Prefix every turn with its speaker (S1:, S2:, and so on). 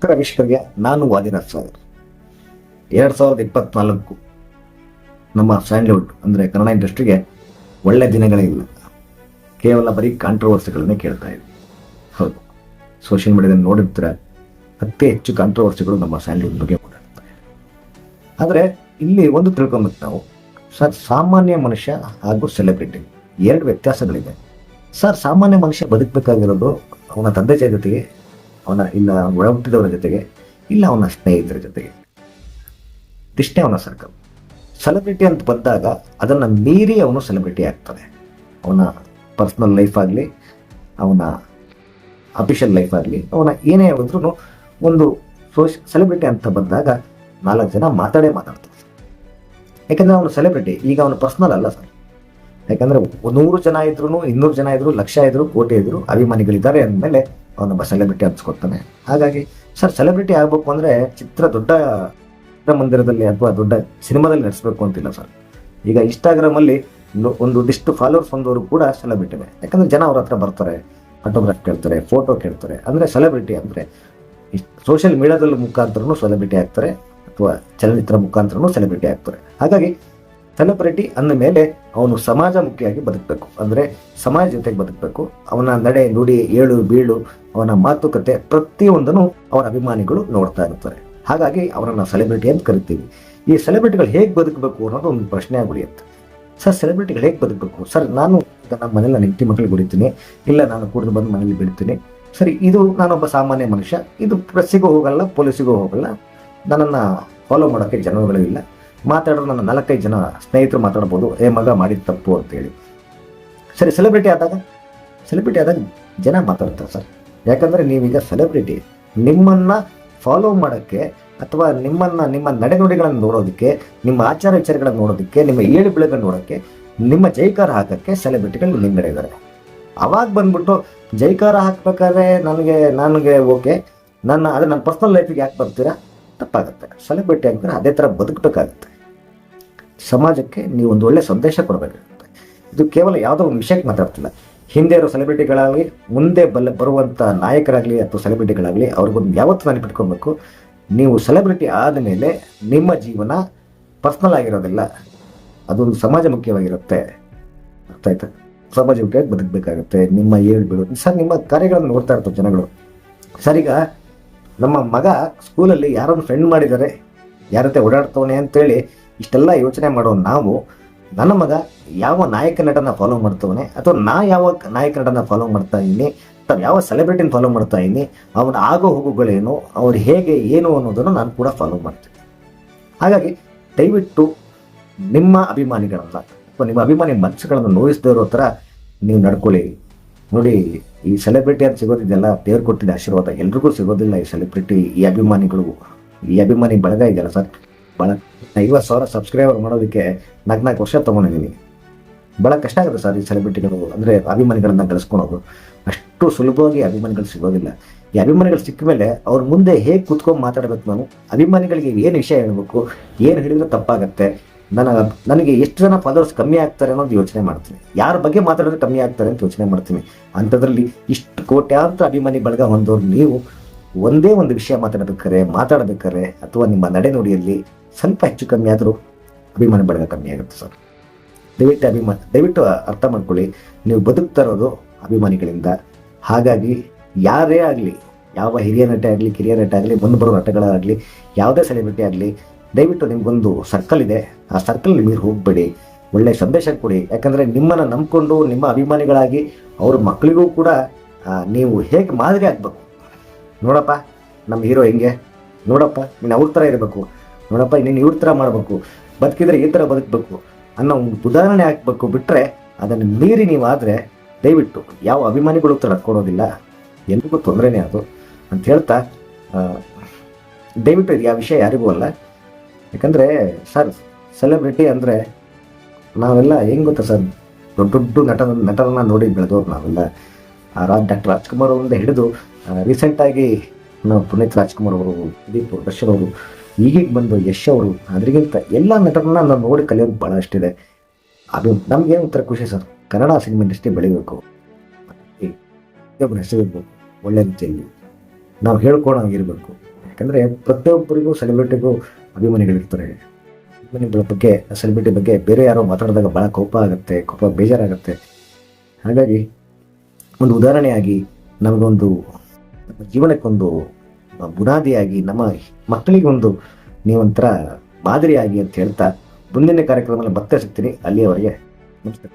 S1: ನಮಸ್ಕಾರ ವೀಕ್ಷಕರಿಗೆ ನಾನು ವಾದಿನಾಥ್ ಸರ್ ಎರಡು ಸಾವಿರದ ಇಪ್ಪತ್ನಾಲ್ಕು ನಮ್ಮ ಸ್ಯಾಂಡ್ಲ್ವುಡ್ ಅಂದರೆ ಕನ್ನಡ ಇಂಡಸ್ಟ್ರಿಗೆ ಒಳ್ಳೆ ದಿನಗಳೇ ಇಲ್ಲ. ಕೇವಲ ಬರೀ ಕಾಂಟ್ರವರ್ಸಿಗಳನ್ನೇ ಕೇಳ್ತಾ ಇದೆ ಹೌದು. ಸೋಷಿಯಲ್ ಮೀಡಿಯಾದಲ್ಲಿ ನೋಡಿರ್ತೀರ ಅತಿ ಹೆಚ್ಚು ಕಾಂಟ್ರವರ್ಸಿಗಳು ನಮ್ಮ ಸ್ಯಾಂಡ್ಲ್ವುಡ್ ಬಗ್ಗೆ ಓಡಾಡ್ತಾರೆ ಆದರೆ ಇಲ್ಲಿ ಒಂದು ತಿಳ್ಕೊಬೇಕು ನಾವು. ಸರ್, ಸಾಮಾನ್ಯ ಮನುಷ್ಯ ಹಾಗೂ ಸೆಲೆಬ್ರಿಟಿ ಎರಡು ವ್ಯತ್ಯಾಸಗಳಿದೆ ಸರ್, ಸಾಮಾನ್ಯ ಮನುಷ್ಯ ಬದುಕಬೇಕಾಗಿರೋದು ಅವನ ತಂದೆ ಜೊತೆಗೆ ಅವನ, ಇಲ್ಲ ಒಳ ಜೊತೆಗೆ, ಇಲ್ಲ ಅವನ ಸ್ನೇಹಿತರ ಜೊತೆಗೆ. ಇಷ್ಟೇ ಅವನ ಸರ್ಕಲ್ ಸೆಲೆಬ್ರಿಟಿ ಅಂತ ಬಂದಾಗ ಅದನ್ನು ಮೀರಿ ಅವನು ಸೆಲೆಬ್ರಿಟಿ ಆಗ್ತಾನೆ. ಅವನ ಪರ್ಸ್ನಲ್ ಲೈಫ್ ಆಗಲಿ, ಅವನ ಅಫಿಷಿಯಲ್ ಲೈಫ್ ಆಗಲಿ, ಅವನ ಏನೇ ಹೋದ್ರೂ ಒಂದು ಸೋಶ್ ಸೆಲೆಬ್ರಿಟಿ ಅಂತ ಬಂದಾಗ ನಾಲ್ಕು ಜನ ಮಾತಾಡೇ ಮಾತಾಡ್ತಾರೆ. ಯಾಕಂದರೆ ಅವನು ಸೆಲೆಬ್ರಿಟಿ ಈಗ ಅವನು ಪರ್ಸ್ನಲ್ ಅಲ್ಲ ಸರ್ ಯಾಕಂದರೆ ನೂರು ಜನ ಇದ್ರು ಇನ್ನೂರು ಜನ ಇದ್ರು, ಲಕ್ಷ ಇದ್ರು, ಕೋಟಿ ಇದ್ರು ಅಭಿಮಾನಿಗಳಿದ್ದಾರೆ ಅಂದಮೇಲೆ ಅವನೊಬ್ಬ ಸೆಲೆಬ್ರಿಟಿ ಅನ್ಸ್ಕೊತಾನೆ ಹಾಗಾಗಿ ಸರ್ ಸೆಲೆಬ್ರಿಟಿ ಆಗಬೇಕು ಅಂದರೆ ಚಿತ್ರ ದೊಡ್ಡ ಮಂದಿರದಲ್ಲಿ ಅಥವಾ ದೊಡ್ಡ ಸಿನಿಮಾದಲ್ಲಿ ನಡೆಸಬೇಕು ಅಂತಿಲ್ಲ ಸರ್. ಈಗ ಇನ್ಸ್ಟಾಗ್ರಾಮಲ್ಲಿ ಒಂದು ಇಷ್ಟು ಫಾಲೋವರ್ಸ್ ಬಂದವರು ಕೂಡ ಸೆಲೆಬ್ರಿಟಿನೇ ಯಾಕಂದ್ರೆ ಜನ ಅವ್ರ ಹತ್ರ ಬರ್ತಾರೆ ಫೋಟೋಗ್ರಾಫ್ ಕೇಳ್ತಾರೆ ಫೋಟೋ ಕೇಳ್ತಾರೆ. ಅಂದರೆ ಸೆಲೆಬ್ರಿಟಿ ಅಂದರೆ ಸೋಷಿಯಲ್ ಮೀಡಿಯಾದಲ್ಲಿ ಮುಖಾಂತರನೂ ಸೆಲೆಬ್ರಿಟಿ ಆಗ್ತಾರೆ, ಅಥವಾ ಚಲನಚಿತ್ರ ಮುಖಾಂತರನೂ ಸೆಲೆಬ್ರಿಟಿ ಆಗ್ತಾರೆ. ಹಾಗಾಗಿ ಸೆಲೆಬ್ರಿಟಿ ಅಂದ ಮೇಲೆ ಅವನು ಸಮಾಜ ಮುಖ್ಯವಾಗಿ ಬದುಕಬೇಕು. ಅಂದರೆ ಸಮಾಜ ಜೊತೆಗೆ ಬದುಕಬೇಕು. ಅವನ ನಡೆ, ನುಡಿ, ಏಳು, ಬೀಳು, ಅವನ ಮಾತುಕತೆ ಪ್ರತಿಯೊಂದನ್ನು ಅವರ ಅಭಿಮಾನಿಗಳು ನೋಡ್ತಾ ಇರ್ತಾರೆ ಹಾಗಾಗಿ ಅವರನ್ನು ಸೆಲೆಬ್ರಿಟಿ ಅಂತ ಕರಿತೀವಿ. ಈ ಸೆಲೆಬ್ರಿಟಿಗಳು ಹೇಗೆ ಬದುಕಬೇಕು ಅನ್ನೋದು ಒಂದು ಪ್ರಶ್ನೆ ಉಳಿಯುತ್ತೆ. ಸರ್ ಸೆಲೆಬ್ರಿಟಿಗಳು ಹೇಗೆ ಬದುಕಬೇಕು? ಸರ್, ನಾನು ನಮ್ಮ ಮನೇಲಿ ನನ್ನ ಹೆಂಡತಿ ಮಕ್ಕಳಿಗೆ ಬಿಡ್ತೀನಿ ಇಲ್ಲ, ನಾನು ಕುಡಿದು ಬಂದು ಮನೇಲಿ ಬಿಡ್ತೀನಿ ಸರಿ, ಇದು ನಾನೊಬ್ಬ ಸಾಮಾನ್ಯ ಮನುಷ್ಯ. ಇದು ಪ್ರೆಸ್ಸಿಗೂ ಹೋಗಲ್ಲ ಪೊಲೀಸಿಗೂ ಹೋಗಲ್ಲ. ನನ್ನನ್ನು ಫಾಲೋ ಮಾಡೋಕ್ಕೆ ಜನಗಳು ಇಲ್ಲ. ಮಾತಾಡೋರು ನನ್ನ ನಾಲ್ಕೈದು ಜನ ಸ್ನೇಹಿತರು ಮಾತಾಡ್ಬೋದು. ಏ ಮಗ ಮಾಡಿದ ತಪ್ಪು ಅಂತೇಳಿ. ಸರಿ ಸೆಲೆಬ್ರಿಟಿ ಆದಾಗ ಸೆಲೆಬ್ರಿಟಿ ಆದಾಗ ಜನ ಮಾತಾಡ್ತಾರೆ ಸರ್. ಯಾಕಂದರೆ ನೀವೀಗ ಸೆಲೆಬ್ರಿಟಿ ನಿಮ್ಮನ್ನು ಫಾಲೋ ಮಾಡೋಕ್ಕೆ ಅಥವಾ ನಿಮ್ಮನ್ನು ನಿಮ್ಮ ನಡೆನುಡಿಗಳನ್ನು ನೋಡೋದಕ್ಕೆ, ನಿಮ್ಮ ಆಚಾರ ವಿಚಾರಗಳನ್ನು ನೋಡೋದಕ್ಕೆ, ನಿಮ್ಮ ಏಳು ಬೆಳೆಗಳನ್ನು ನೋಡೋಕ್ಕೆ, ನಿಮ್ಮ ಜೈಕಾರ ಹಾಕೋಕ್ಕೆ ಸೆಲೆಬ್ರಿಟಿಗಳು ನಿಮ್ಮಡೆ ಇದ್ದಾರೆ. ಅವಾಗ ಬಂದ್ಬಿಟ್ಟು ಜೈಕಾರ ಹಾಕ್ಬೇಕಾದ್ರೆ ನನಗೆ ನನಗೆ ಓಕೆ ನನ್ನ, ಅದೇ ನನ್ನ ಪರ್ಸ್ನಲ್ ಲೈಫಿಗೆ ಯಾಕೆ ಬರ್ತೀರಾ? ತಪ್ಪಾಗುತ್ತೆ. ಸೆಲೆಬ್ರಿಟಿ ಆಗಿದ್ರೆ ಅದೇ ಥರ ಬದುಕಬೇಕಾಗುತ್ತೆ. ಸಮಾಜಕ್ಕೆ ನೀವು ಒಂದು ಒಳ್ಳೆ ಸಂದೇಶ ಕೊಡಬೇಕಾಗುತ್ತೆ. ಇದು ಕೇವಲ ಯಾವುದೋ ಒಂದು ವಿಷಯಕ್ಕೆ ಮಾತಾಡ್ತಿಲ್ಲ ಹಿಂದೆ ಇರೋ ಸೆಲೆಬ್ರಿಟಿಗಳಾಗಲಿ ಮುಂದೆ ಬಲ್ಲ, ಬರುವಂಥ ನಾಯಕರಾಗಲಿ ಅಥವಾ ಸೆಲೆಬ್ರಿಟಿಗಳಾಗಲಿ ಅವ್ರಿಗೊಂದು ಯಾವತ್ತು ನೆನಪಿಟ್ಕೊಬೇಕು ನೀವು ಸೆಲೆಬ್ರಿಟಿ ಆದ ಮೇಲೆ ನಿಮ್ಮ ಜೀವನ ಪರ್ಸ್ನಲ್ ಆಗಿರೋದಿಲ್ಲ. ಅದೊಂದು ಸಮಾಜ ಮುಖ್ಯವಾಗಿರುತ್ತೆ. ಅರ್ಥ ಆಯ್ತಾ? ಸಮಾಜ ಮುಖ್ಯವಾಗಿ ಬದುಕಬೇಕಾಗುತ್ತೆ. ನಿಮ್ಮ ಏಳು ಸರ್, ನಿಮ್ಮ ಕಾರ್ಯಗಳನ್ನು ನೋಡ್ತಾ ಇರ್ತಾರೆ ಜನಗಳು. ಸರ್ ನಮ್ಮ ಮಗ ಸ್ಕೂಲಲ್ಲಿ ಯಾರನ್ನು ಫ್ರೆಂಡ್ ಮಾಡಿದ್ದಾರೆ ಯಾರ ಜೊತೆ ಓಡಾಡ್ತವನೆ ಅಂತೇಳಿ ಇಷ್ಟೆಲ್ಲ ಯೋಚನೆ ಮಾಡೋ ನಾವು, ನನ್ನ ಮಗ ಯಾವ ನಾಯಕ ನಟನ ಫಾಲೋ ಮಾಡ್ತವನೆ ಅಥವಾ ನಾ ಯಾವ ನಾಯಕ ನಟನ ಫಾಲೋ ಮಾಡ್ತಾ ಇದ್ದೀನಿ, ಅಥವಾ ಯಾವ ಸೆಲೆಬ್ರಿಟಿನ ಫಾಲೋ ಮಾಡ್ತಾ ಇದ್ದೀನಿ, ಅವನ ಆಗೋ ಹೋಗುಗಳೇನು, ಅವ್ರು ಹೇಗೆ ಏನು ಅನ್ನೋದನ್ನು ನಾನು ಕೂಡ ಫಾಲೋ ಮಾಡ್ತೀನಿ. ಹಾಗಾಗಿ ದಯವಿಟ್ಟು ನಿಮ್ಮ ಅಭಿಮಾನಿಗಳನ್ನ ಅಥವಾ ನಿಮ್ಮ ಅಭಿಮಾನಿ ಮನಸ್ಸುಗಳನ್ನು ನೋಯಿಸದೇ ಇರೋ ಥರ ನೀವು ನಡ್ಕೊಳ್ಳಿ. ನೋಡಿ, ಈ ಸೆಲೆಬ್ರಿಟಿ ಅಂತ ಸಿಗೋದಿದೆಯಲ್ಲ, ದೇವ್ರು ಕೊಟ್ಟಿದ್ದ ಆಶೀರ್ವಾದ ಎಲ್ರಿಗೂ ಸಿಗೋದಿಲ್ಲ ಈ ಸೆಲೆಬ್ರಿಟಿ ಈ ಅಭಿಮಾನಿಗಳು. ಈ ಅಭಿಮಾನಿ ಬಳಗ ಇದೆಯಲ್ಲ ಸರ್? ಭಾಳ ಐವತ್ತು ಸಾವಿರ ಸಬ್ಸ್ಕ್ರೈಬರ್ ಮಾಡೋದಕ್ಕೆ ನಾಲ್ಕು ನಾಲ್ಕು ವರ್ಷ ತೊಗೊಂಡಿದ್ದೀನಿ ಭಾಳ ಕಷ್ಟ ಆಗುತ್ತೆ ಸರ್ ಈ ಸೆಲೆಬ್ರಿಟಿಗಳು ಅಂದರೆ ಅಭಿಮಾನಿಗಳನ್ನ ಗಳಿಸ್ಕೊಳೋದು. ಅಷ್ಟು ಸುಲಭವಾಗಿ ಅಭಿಮಾನಿಗಳು ಸಿಗೋದಿಲ್ಲ. ಈ ಅಭಿಮಾನಿಗಳು ಸಿಕ್ಕ ಮೇಲೆ ಅವ್ರ ಮುಂದೆ ಹೇಗೆ ಕೂತ್ಕೊಂಡು ಮಾತಾಡಬೇಕು ನಾನು? ಅಭಿಮಾನಿಗಳಿಗೆ ಏನು ವಿಷಯ ಹೇಳಬೇಕು? ಏನು ಹೇಳಿದ್ರೆ ತಪ್ಪಾಗತ್ತೆ? ನನ್ನ, ನನಗೆ ಎಷ್ಟು ಜನ ಫಾಲೋವರ್ಸ್ ಕಮ್ಮಿ ಆಗ್ತಾರೆ ಅನ್ನೋದು ಯೋಚನೆ ಮಾಡ್ತೀನಿ. ಯಾರ ಬಗ್ಗೆ ಮಾತಾಡಿದ್ರೆ ಕಮ್ಮಿ ಆಗ್ತಾರೆ ಅಂತ ಯೋಚನೆ ಮಾಡ್ತೀನಿ. ಅಂಥದ್ರಲ್ಲಿ ಇಷ್ಟು ಕೋಟ್ಯಾಂತರ ಅಭಿಮಾನಿ ಬಳಗ ಹೊಂದೋರು ನೀವು ಒಂದೇ ಒಂದು ವಿಷಯ ಮಾತಾಡಬೇಕಾರೆ ಮಾತಾಡಬೇಕಾರೆ ಅಥವಾ ನಿಮ್ಮ ನಡೆನುಡಿಯಲ್ಲಿ ಸ್ವಲ್ಪ ಹೆಚ್ಚು ಕಮ್ಮಿ ಆದರೂ ಅಭಿಮಾನಿ ಬಳಗ ಕಮ್ಮಿ ಆಗುತ್ತೆ ಸರ್. ದಯವಿಟ್ಟು ಅಭಿಮಾನ ದಯವಿಟ್ಟು ಅರ್ಥ ಮಾಡ್ಕೊಳ್ಳಿ, ನೀವು ಬದುಕ್ತಾ ಇರೋದು ಅಭಿಮಾನಿಗಳಿಂದ. ಹಾಗಾಗಿ ಯಾರೇ ಆಗಲಿ, ಯಾವ ಹಿರಿಯ ನಟ ಆಗಲಿ, ಕಿರಿಯ ನಟ ಆಗಲಿ, ಮುಂದೆ ಬರೋ ನಟಗಳಾಗಲಿ, ಯಾವುದೇ ಸೆಲೆಬ್ರಿಟಿ ಆಗಲಿ ದಯವಿಟ್ಟು ನಿಮ್ಗೊಂದು ಸರ್ಕಲ್ ಇದೆ. ಆ ಸರ್ಕಲ್ ನೀವು ಹೋಗಬೇಡಿ. ಒಳ್ಳೆ ಸಂದೇಶ ಕೊಡಿ. ಯಾಕಂದರೆ ನಿಮ್ಮನ್ನು ನಂಬಿಕೊಂಡು, ನಿಮ್ಮ ಅಭಿಮಾನಿಗಳಾಗಿ ಅವ್ರ ಮಕ್ಕಳಿಗೂ ಕೂಡ ನೀವು ಹೇಗೆ ಮಾದರಿ ಆಗಬೇಕು? ನೋಡಪ್ಪ, ನಮ್ಮ ಹೀರೋ ಹೆಂಗೆ? ನೋಡಪ್ಪ ನೀನು ಅವ್ರ ಥರ ಇರಬೇಕು. ನೋಡಪ್ಪ ನೀನು ಇವ್ರ ಥರ ಮಾಡಬೇಕು. ಬದುಕಿದ್ರೆ ಈ ಥರ ಬದುಕಬೇಕು ಅನ್ನೋ ಒಂದು ಉದಾಹರಣೆ ಹಾಕ್ಬೇಕು ಬಿಟ್ಟರೆ ಅದನ್ನು ಮೀರಿ ನೀವು ಆದರೆ ದಯವಿಟ್ಟು ಯಾವ ಅಭಿಮಾನಿಗಳು ಥರ ಕೊಡೋದಿಲ್ಲ. ಎಲ್ರಿಗೂ ತೊಂದರೆನೇ ಅದು. ಅಂತ ಹೇಳ್ತಾ ದಯವಿಟ್ಟು ಇದು ಯಾವ ವಿಷಯ ಯಾರಿಗೂ ಅಲ್ಲ. ಯಾಕಂದರೆ ಸರ್ ಸೆಲೆಬ್ರಿಟಿ ಅಂದರೆ ನಾವೆಲ್ಲ ಹೆಂಗೆ ಗೊತ್ತಾ ಸರ್? ದೊಡ್ಡ ದೊಡ್ಡ ನಟ, ನಟರನ್ನ ನೋಡಿ ಬೆಳೆದವ್ರು ನಾವೆಲ್ಲ. ಆ ರಾಜ್, ಡಾಕ್ಟರ್ ರಾಜ್ಕುಮಾರ್ ಅವರಿಂದ ಹಿಡಿದು ರೀಸೆಂಟಾಗಿ ನಾವು ಪುನೀತ್ ರಾಜ್ಕುಮಾರ್ ಅವರು ಸುದೀಪ್ ದರ್ಶನ್ ಅವರು, ಈಗೀಗ ಬಂದು ಯಶ್ ಅವರು, ಅದರಿಗಿಂತ ಎಲ್ಲ ನಟರನ್ನ ನಾವು ನೋಡಿ ಕಲಿಯೋದು ಭಾಳ ಅಷ್ಟಿದೆ. ಅದು ನಮ್ಗೆ ಒಂಥರ ಖುಷಿ ಸರ್? ಕನ್ನಡ ಸಿನಿಮಾ ಇಂಡಸ್ಟ್ರಿ ಬೆಳಿಬೇಕು. ಹೆಸರಿರ್ಬೇಕು ಒಳ್ಳೆ ರೀತಿಯಲ್ಲಿ ನಾವು ಹೇಳ್ಕೊಳಂಗಿರ್ಬೇಕು ಯಾಕಂದರೆ ಪ್ರತಿಯೊಬ್ಬರಿಗೂ ಸೆಲೆಬ್ರಿಟಿಗೂ ಅಭಿಮಾನಿಗಳಿರ್ತಾರೆ. ಅಭಿಮಾನಿಗಳ ಬಗ್ಗೆ ಸೆಲೆಬ್ರಿಟಿ ಬಗ್ಗೆ ಬೇರೆ ಯಾರೋ ಮಾತಾಡಿದಾಗ ಭಾಳ ಕೋಪ ಆಗುತ್ತೆ, ಕೋಪ ಬೇಜಾರಾಗುತ್ತೆ. ಹಾಗಾಗಿ ಒಂದು ಉದಾಹರಣೆಯಾಗಿ ನಮಗೊಂದು ನಮ್ಮ ಜೀವನಕ್ಕೊಂದು ಬುನಾದಿಯಾಗಿ, ನಮ್ಮ ಮಕ್ಕಳಿಗೊಂದು ನೀವೊಂಥರ ಮಾದರಿಯಾಗಿ ಅಂತ ಹೇಳ್ತಾ ಮುಂದಿನ ಕಾರ್ಯಕ್ರಮದಲ್ಲಿ ಮತ್ತೆ ಸಿಗ್ತೀನಿ. ಅಲ್ಲಿಯವರೆಗೆ ನಮಸ್ಕಾರ.